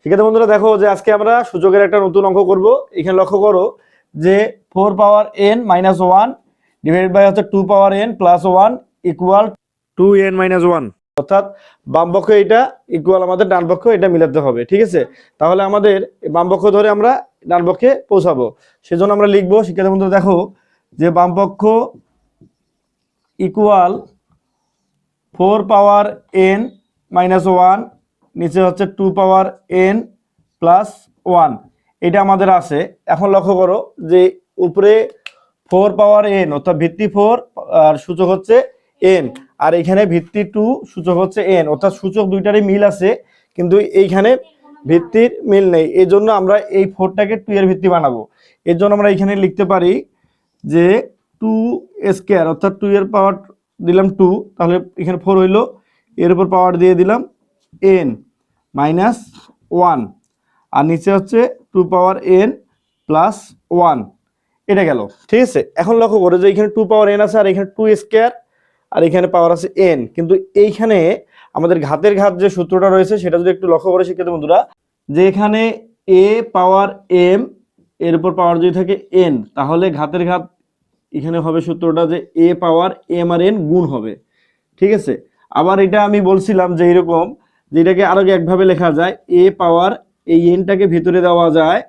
সেক্ষেত্রে বন্ধুরা, দেখো যে আজকে আমরা সূচকের একটা নতুন অঙ্ক করব। এখানে লক্ষ্য করো যে four power N minus one divide by হচ্ছে two power N plus one equal to N minus one. অর্থাৎ বাম পক্ষ এটা ইকুয়াল আমাদের ডান পক্ষ এটা মিলাতে হবে, ঠিক আছে? তাহলে আমাদের বাম পক্ষ ধরে আমরা ডান পক্ষে পৌঁছাবো। সেজন্য আমরা লিখব শিক্ষার্থী বন্ধুরা, দেখো যে বাম পক্ষ equal four power N minus one নিচে হচ্ছে two power N plus one এটা আমাদের আছে। এখন লক্ষ্য করো যে উপরে ফোর পাওয়ার এন অর্থাৎ ভিত্তি ফোর আর সূচক হচ্ছে এন আর এখানে ভিত্তি টু সূচক হচ্ছে এন অর্থাৎ সূচক দুইটারই মিল আছে, কিন্তু এইখানে ভিত্তির মিল নেই। এই জন্য আমরা এই ফোরটাকে টু এর ভিত্তি বানাবো। এর জন্য আমরা এখানে লিখতে পারি যে টু স্কোয়ার অর্থাৎ টু এর পাওয়ার দিলাম টু তাহলে এখানে ফোর হইল। এর উপর পাওয়ার দিয়ে দিলাম এন মাইনাস ওয়ান। আর নিচে হচ্ছে two power N plus one. এটা গেল। ঠিক আছে? এখন লক্ষ্য করো যে এখানে টু পাওয়ার এন আছে আর এখানে টু স্কোয়ার, আর এখানে পাওয়ার আছে এন। কিন্তু এইখানে আমাদের ঘাতের ঘাত যে সূত্রটা রয়েছে, সেটা যদি একটু লক্ষ্য করে শিক্ষিত বন্ধুরা, যে এখানে এ পাওয়ার এম, এর উপর পাওয়ার যদি থাকে এন, তাহলে ঘাতের ঘাত এখানে হবে সূত্রটা যে এ পাওয়ার এম আর এন গুণ হবে। ঠিক আছে? আবার এটা আমি বলছিলাম যে এরকম যে এটাকে আরও একভাবে লেখা যায় এ পাওয়ার এই এনটাকে ভিতরে দেওয়া যায়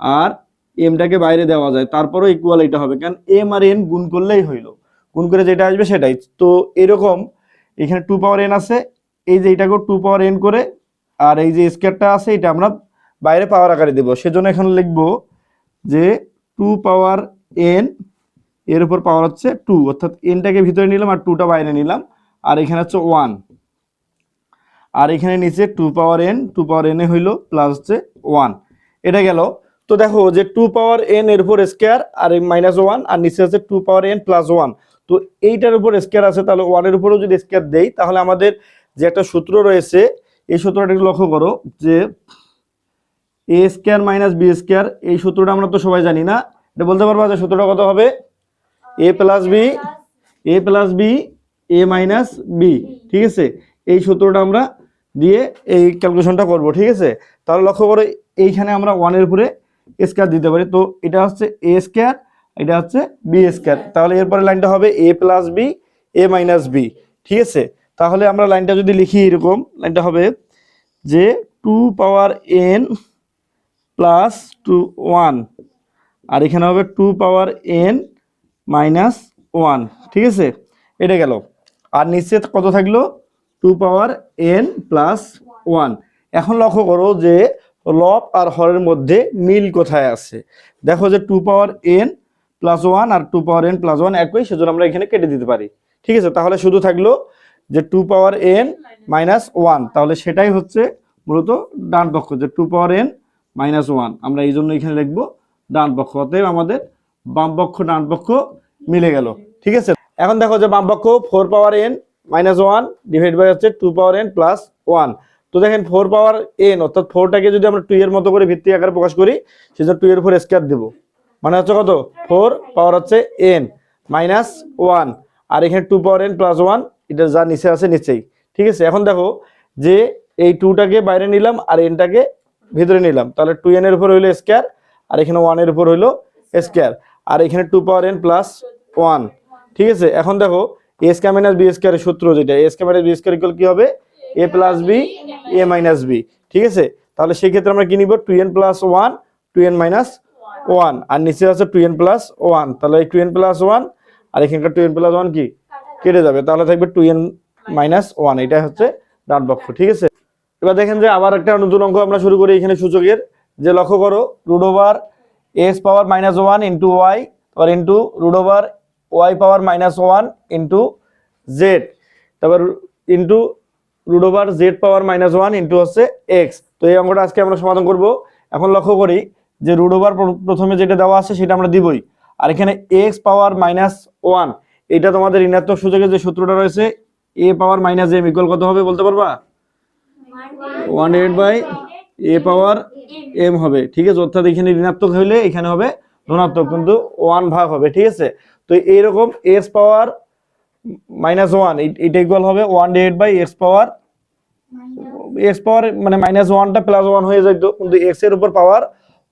আর এমটাকে বাইরে দেওয়া যায়। তারপরও ইকুয়াল এটা হবে, কারণ এম আর এন গুণ করলেই হইল। গুণ করে যেটা আসবে সেটাই। তো এরকম এখানে টু পাওয়ার এন আছে, এই যে এটাকেও টু পাওয়ার এন করে, আর এই যে স্কোয়ারটা আছে, এটা আমরা বাইরে পাওয়ার আকারে দেবো। সেজন্য এখানে লিখব যে টু পাওয়ার এন এর উপর পাওয়ার হচ্ছে টু অর্থাৎ এনটাকে ভিতরে নিলাম আর টুটা বাইরে নিলাম। আর এখানে হচ্ছে ওয়ান আর এখানে নিচে two power N two power N হইল প্লাস হচ্ছে ওয়ান এটা গেল। তো দেখো যে টু পাওয়ার এন এর উপর স্কোয়ার আর মাইনাস ওয়ান আর নিচে আছে two power N plus one তো এইটার উপর স্কোয়ার আছে, তাহলে ওয়ানের উপরেও যদি স্কোয়ার দেই, তাহলে আমাদের যে একটা সূত্র রয়েছে, এই সূত্রটা একটু লক্ষ্য করো যে A square minus B square এই সূত্রটা আমরা তো সবাই জানি না। এটা বলতে পারব যে সূত্রটা কত হবে? A plus B A plus B A minus B ঠিক আছে? এই সূত্রটা আমরা দিয়ে এই ক্যালকুলেশনটা করব, ঠিক আছে? তাহলে লক্ষ্য করো, এইখানে আমরা ওয়ানের উপরে স্কোয়ার দিতে পারি। তো এটা হচ্ছে এ স্কোয়ার এটা হচ্ছে বি স্কোয়ার তাহলে এরপরে লাইনটা হবে A plus B A minus B ঠিক আছে? তাহলে আমরা লাইনটা যদি লিখি এরকম, লাইনটা হবে যে two power N plus two one আর এখানে হবে two power N minus one ঠিক আছে? এটা গেল। আর নিচে কত থাকল? Two power N plus one. এখন লক্ষ্য করো যে লব আর হরের মধ্যে মিল কোথায় আছে? দেখো যে two power N plus one আর two power N plus one একই, সেজন্য আমরা এখানে কেটে দিতে পারি। ঠিক আছে, তাহলে শুধু থাকল যে two power N minus one. তাহলে সেটাই হচ্ছে মূলত ডান পক্ষ, যে two power N minus one. আমরা এই জন্য এখানে লিখব ডান পক্ষ। অতএব আমাদের বাম পক্ষ, ডান পক্ষ মিলে গেল। ঠিক আছে? এখন দেখো যে বাম পক্ষ, four power N minus one divide by হচ্ছে two power N plus one তো দেখেন ফোর পাওয়ার এন অর্থাৎ ফোরটাকে যদি আমরা টু এর মতো করে ভিত্তি আকারে প্রকাশ করি, সেজন্য টু এর উপর স্কোয়ার দেবো। মানে হচ্ছে কত? ফোর পাওয়ার হচ্ছে এন মাইনাস ওয়ান আর এখানে two power N plus one এটা যা নিচে আছে নিচেই। ঠিক আছে? এখন দেখো যে এই টুটাকে বাইরে নিলাম আর এনটাকে ভিতরে নিলাম। তাহলে টু এন এর উপর হইল স্কোয়ার আর এখানে ওয়ানের উপর হইল স্কোয়ার আর এখানে two power N plus one ঠিক আছে? এখন দেখো এ স্কোয়ার মাইনাস বি স্কোয়ারের সূত্র যেটা A square minus B square কি হবে? A plus B A minus B ঠিক আছে? তাহলে সেই ক্ষেত্রে আমরা কি নিব? Two N plus one two N minus one আর নিচে আছে টু এন প্লাস ওয়ান তাহলে এই টু এন প্লাস ওয়ান আর এখানকার টু এন প্লাস ওয়ান কি? কেটে যাবে, তাহলে থাকবে টু এন মাইনাস ওয়ান এটা হচ্ছে ডান পক্ষ ঠিক আছে? এবার দেখেন যে আবার একটা নতুন অঙ্ক আমরা শুরু করি এখানে সূচকের, যে লক্ষ্য করো root over X power minus one into Y into root over Y power minus one into Z. তারপর into root over Z power minus one into হচ্ছে এক্স। তো এই অঙ্কটা আজকে আমরা সমাধান করব। এখন লক্ষ্য করি যে রুট ওভার প্রথমে যেটা দেওয়া আছে সেটা আমরা দিবই। আর এখানে এক্স পাওয়ার মাইনাস ওয়ান, এটা তোমাদের ঋণাত্মক সূচকের যে সূত্রটা রয়েছে, A power minus M equal কত হবে বলতে পারবা? One divide by A power M হবে। ঠিক আছে, অর্থাৎ এখানে ঋণাত্মক হইলে এখানে হবে ধনাত্মক কিন্তু ওয়ান ভাগ হবে, ঠিক আছে? তো এইরকম এক্স পাওয়ার মাইনাস ওয়ান এটা ইকুয়াল হবে one divide by X power X power মানে মাইনাস ওয়ানটা প্লাস ওয়ান হয়ে যেত কিন্তু এক্সের উপর পাওয়ার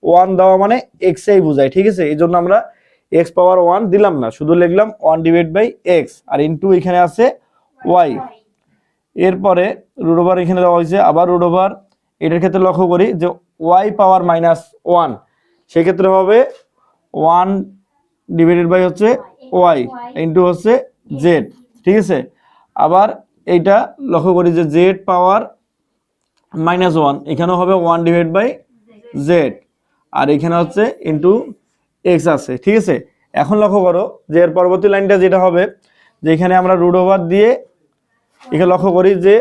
ওয়ান দেওয়া মানে এক্স এই বোঝায়, ঠিক আছে? এই জন্য আমরা এক্স পাওয়ার ওয়ান দিলাম না, শুধু লিখলাম ওয়ান ডিভাইড বাই এক্স আর ইন্টু এখানে আছে ওয়াই এরপরে রুট ওভার এখানে দেওয়া হয়েছে, আবার রুট ওভার এটার ক্ষেত্রে লক্ষ্য করি যে ওয়াই পাওয়ার মাইনাস ওয়ান সেক্ষেত্রে হবে ওয়ান ডিভাইডেড বাই হচ্ছে ওয়াই ইন্টু হচ্ছে জেড ঠিক আছে? আবার এইটা লক্ষ্য করি যে জেড পাওয়ার মাইনাস ওয়ান এখানেও হবে ওয়ান ডিভাইড বাই জেড আর এখানে হচ্ছে ইন্টু এক্স আছে, ঠিক আছে? এখন লক্ষ্য করো যে এর পরবর্তী লাইনটা যেটা হবে, যে এখানে আমরা রুট ওভার দিয়ে এখানে লক্ষ্য করি যে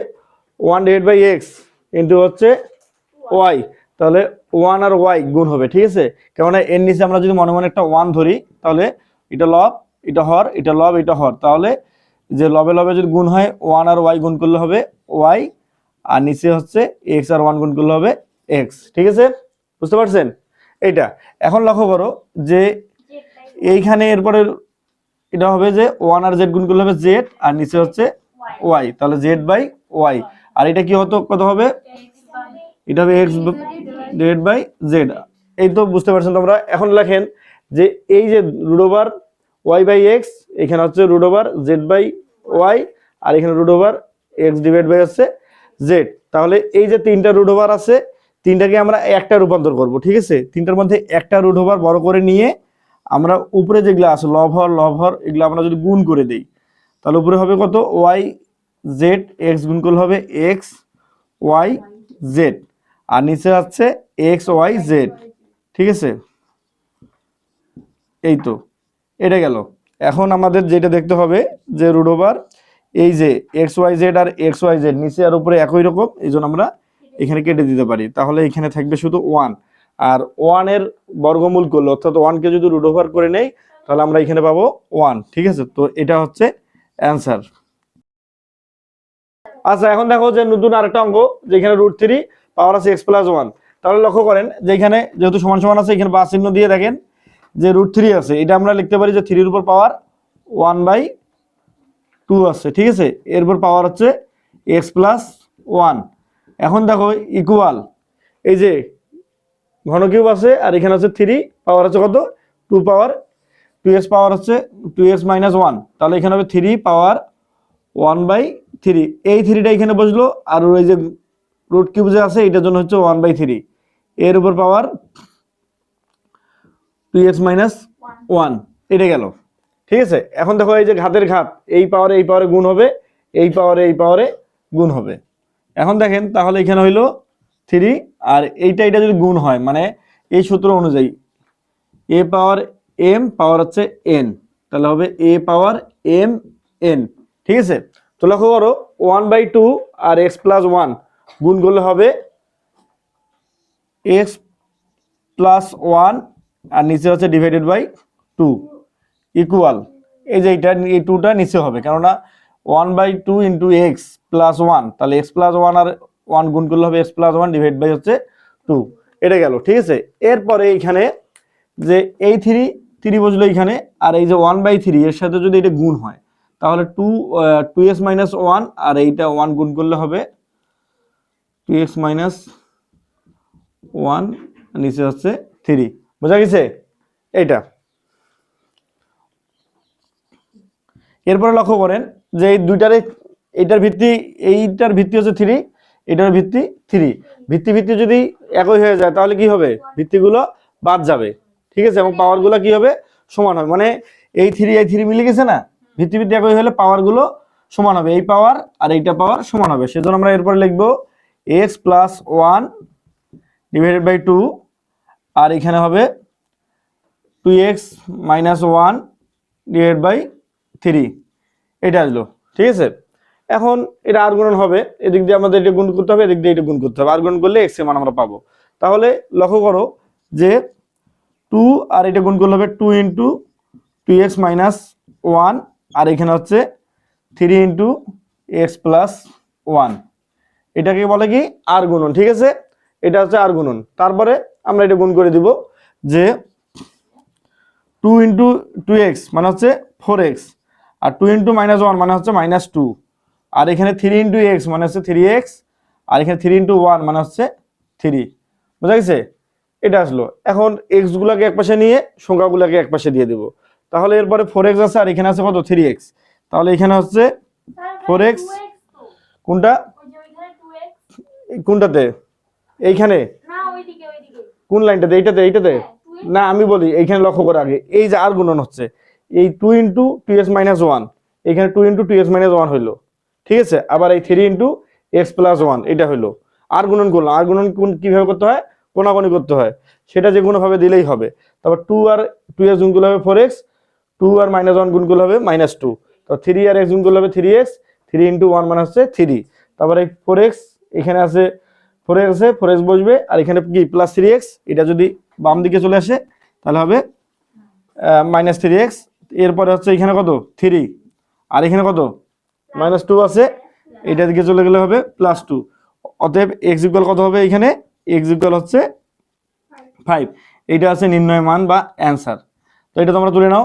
one divide by X into হচ্ছে ওয়াই তাহলে ওয়ান আর ওয়াই গুণ হবে, ঠিক আছে? কেননা এর নিচে আমরা যদি মনে মনে একটা ওয়ান ধরি, তাহলে এটা লব এটা হর, এটা লব এটা হর। তাহলে যে লবে লবে যদি গুণ হয় ওয়ান আর ওয়াই গুণ করলে হবে ওয়াই আর নিচে হচ্ছে এক্স আর ওয়ান গুণ করলে হবে এক্স ঠিক আছে? বুঝতে পারছেন? এইটা। এখন লক্ষ্য করো যে এইখানে এরপরে এটা হবে যে ওয়ান আর জেড গুণ করলে হবে জেড আর নিচে হচ্ছে ওয়াই তাহলে জেড বাই ওয়াই আর এটা কি হতো? কত হবে? এটা হবে এক্স ডিভাইড বাই জেড এই তো বুঝতে পারছেন তোমরা। এখন লেখেন যে এই যে root over Y by X এখানে হচ্ছে root over Z by Y আর এখানে root over X divide by হচ্ছে জেড তাহলে এই যে তিনটা রুট ওভার আছে, তিনটাকে আমরা একটা রূপান্তর করব, ঠিক আছে? তিনটার মধ্যে একটা রুট ওভার বড় করে নিয়ে আমরা উপরে যেগুলো আছে লভর লভর এগুলো আমরা যদি গুণ করে দিই, তাহলে উপরে হবে কত? ওয়াই জেড এক্স গুণ করলে হবে এক্স ওয়াই জেড আর নিচে আছে এক্স ওয়াই জেড ঠিক আছে? এই তো, এটা গেল। এখন আমাদের যেটা দেখতে হবে যে রুট ওভার এই যে এক্স ওয়াই জেড আর এক্স ওয়াই জেড নিচে আর উপরে একই রকম, এই আমরা এখানে কেটে দিতে পারি। তাহলে এখানে থাকবে শুধু ওয়ান আর ওয়ানের বর্গমূল করলে, অর্থাৎ ওয়ানকে যদি রুট ওভার করে নেই, তাহলে আমরা এখানে পাবো ওয়ান ঠিক আছে? তো এটা হচ্ছে অ্যান্সার আচ্ছা এখন দেখো যে নতুন আরেকটা অঙ্ক, যেখানে রুট থ্রি পাওয়ার আছে এক্স প্লাস ওয়ান তাহলে লক্ষ্য করেন যে এখানে যেহেতু সমান সমান আছে, এখানে বা চিহ্ন দিয়ে দেখেন যে রুট থ্রি আছে। এটা আমরা লিখতে পারি যে থ্রির উপর পাওয়ার ওয়ান বাই টু আছে, ঠিক আছে? এরপর পাওয়ার হচ্ছে এক্স প্লাস ওয়ান এখন দেখো ইকুয়াল এই যে ঘনকিউব আছে আর এখানে হচ্ছে থ্রি পাওয়ার হচ্ছে কত? Two power two x power হচ্ছে টু এক্স মাইনাস ওয়ান তাহলে এখানে হবে three power one by three এই থ্রিটা এখানে বসল আর ওই যে রুট কিউব যে আছে, এটার জন্য হচ্ছে ওয়ান বাই থ্রি এর উপর power two x minus one এটা গেল। ঠিক আছে? এখন দেখো এই যে ঘাতের ঘাত, এই পাওয়ারে এই পাওয়ারে গুণ হবে, এই পাওয়ারে এই পাওয়ারে গুণ হবে। এখন দেখেন, তাহলে এখানে হইল থ্রি আর এইটা এটা যদি গুণ হয় মানে এই সূত্র অনুযায়ী এ পাওয়ার এম পাওয়ার হচ্ছে এন তাহলে হবে এ পাওয়ার এম এন ঠিক আছে? তো লক্ষ্য করো ওয়ান বাই টু আর এক্স প্লাস ওয়ান গুণ করলে হবে এক্স প্লাস ওয়ান আর নিচে হচ্ছে ডিভাইডেড বাই টু ইকুয়াল এই যে এইটা, এই টুটা নিচে হবে, কেননা one by two into x plus one তাহলে এক্স প্লাস ওয়ান আর ওয়ান গুণ করলে হবে x plus one divide by হচ্ছে টু এটা গেল, ঠিক আছে? এরপরে এইখানে যে এই থ্রি থ্রি বসল এইখানে, আর এই যে ওয়ান বাই থ্রি এর সাথে যদি এটা গুণ হয়, তাহলে two two x minus one আর এইটা ওয়ান গুণ করলে হবে টু এক্স মাইনাস ওয়ান নিচে হচ্ছে থ্রি বোঝা গেছে? এইটা। এরপরে লক্ষ্য করেন যে এই দুইটারে, এইটার ভিত্তি এইটার ভিত্তি হচ্ছে থ্রি এটার ভিত্তি থ্রি ভিত্তি ভিত্তি যদি একই হয়ে যায়, তাহলে কি হবে? ভিত্তিগুলো বাদ যাবে। ঠিক আছে? এবং পাওয়ারগুলো কি হবে? সমান হবে। মানে এই থ্রি এই থ্রি মিলে গেছে না? ভিত্তি ভিত্তি একই হলে পাওয়ারগুলো সমান হবে। এই পাওয়ার আর এইটা পাওয়ার সমান হবে। সেজন্য আমরা এরপরে লিখব x plus one divided by two, আর এখানে হবে two x minus one divide by three. এটা আসলো, ঠিক আছে? এখন এটা আর গুণন হবে, এদিক দিয়ে আমাদের এটা গুণ করতে হবে, এদিক দিয়ে এটা গুণ করতে হবে। আর গুণ করলে এক্সের মান আমরা পাবো। তাহলে লক্ষ্য করো যে টু আর এটা গুণ করলে হবে two into two x minus one, আর এখানে হচ্ছে three into x plus one. এটাকে বলে কি? আর গুণন ঠিক আছে? এটা হচ্ছে আর গুণন তারপরে আমরা এটা গুণ করে দিব যে টু ইন্টু টু এক্স মানে হচ্ছে ফোর এক্স। আর টু ইন্টু মাইনাস ওয়ান মানে হচ্ছে মাইনাস টু। আর এখানে থ্রি ইন্টু এক্স মানে হচ্ছে থ্রি এক্স। আর এখানে থ্রি ইন্টু ওয়ান মানে হচ্ছে থ্রি। বুঝা গেছে? এটা আসলো। এখন এক্স গুলাকে এক পাশে নিয়ে সংখ্যাগুলোকে এক পাশে দিয়ে দেবো। তাহলে এরপরে ফোর এক্স আছে আর এখানে আছে কত? Three x. তাহলে এখানে হচ্ছে ফোর 4x? কোনটা ওই যে ওইখানে 2x কোনটাতে? এইখানে? কোন লাইনটাতে? এইটাতে এইটাতে? হ্যাঁ, 2x না আমি বলি এইখানে লক্ষ্য করে আগে। এই যে আর গুণন হচ্ছে এই two into two s minus one এখানে two into two s minus one হইল। ঠিক আছে? আবার এই three into x plus one এটা হইল। আর গুণন করলাম। আর গুণন কোন- কীভাবে করতে হয়? কোনাগুনি করতে হয়। সেটা যে কোনোভাবে দিলেই হবে। তারপর টু আর টু এস গুণ করলে হবে ফোর এক্স টু আর মাইনাস ওয়ান গুণ করলে হবে মাইনাস টু তো থ্রি আর এক্স গুণ করলে হবে three x three into one মানে হচ্ছে থ্রি তারপর এই ফোর এক্স এখানে আছে ফোর এক্স আছে ফোর এক্স বসবে, আর এখানে কি প্লাস থ্রি এক্স এটা যদি বাম দিকে চলে আসে, তাহলে হবে মাইনাস থ্রি এক্স এরপরে হচ্ছে এখানে কত? থ্রি আর এখানে কত? মাইনাস টু আছে। এটা দিকে চলে গেলে হবে প্লাস টু অতএব এক্স ইকুয়াল কত হবে এখানে? এক্স ইকুয়াল হচ্ছে ফাইভ এইটা আছে নির্ণয় মান বা অ্যান্সার তো এটা তোমরা তুলে নাও।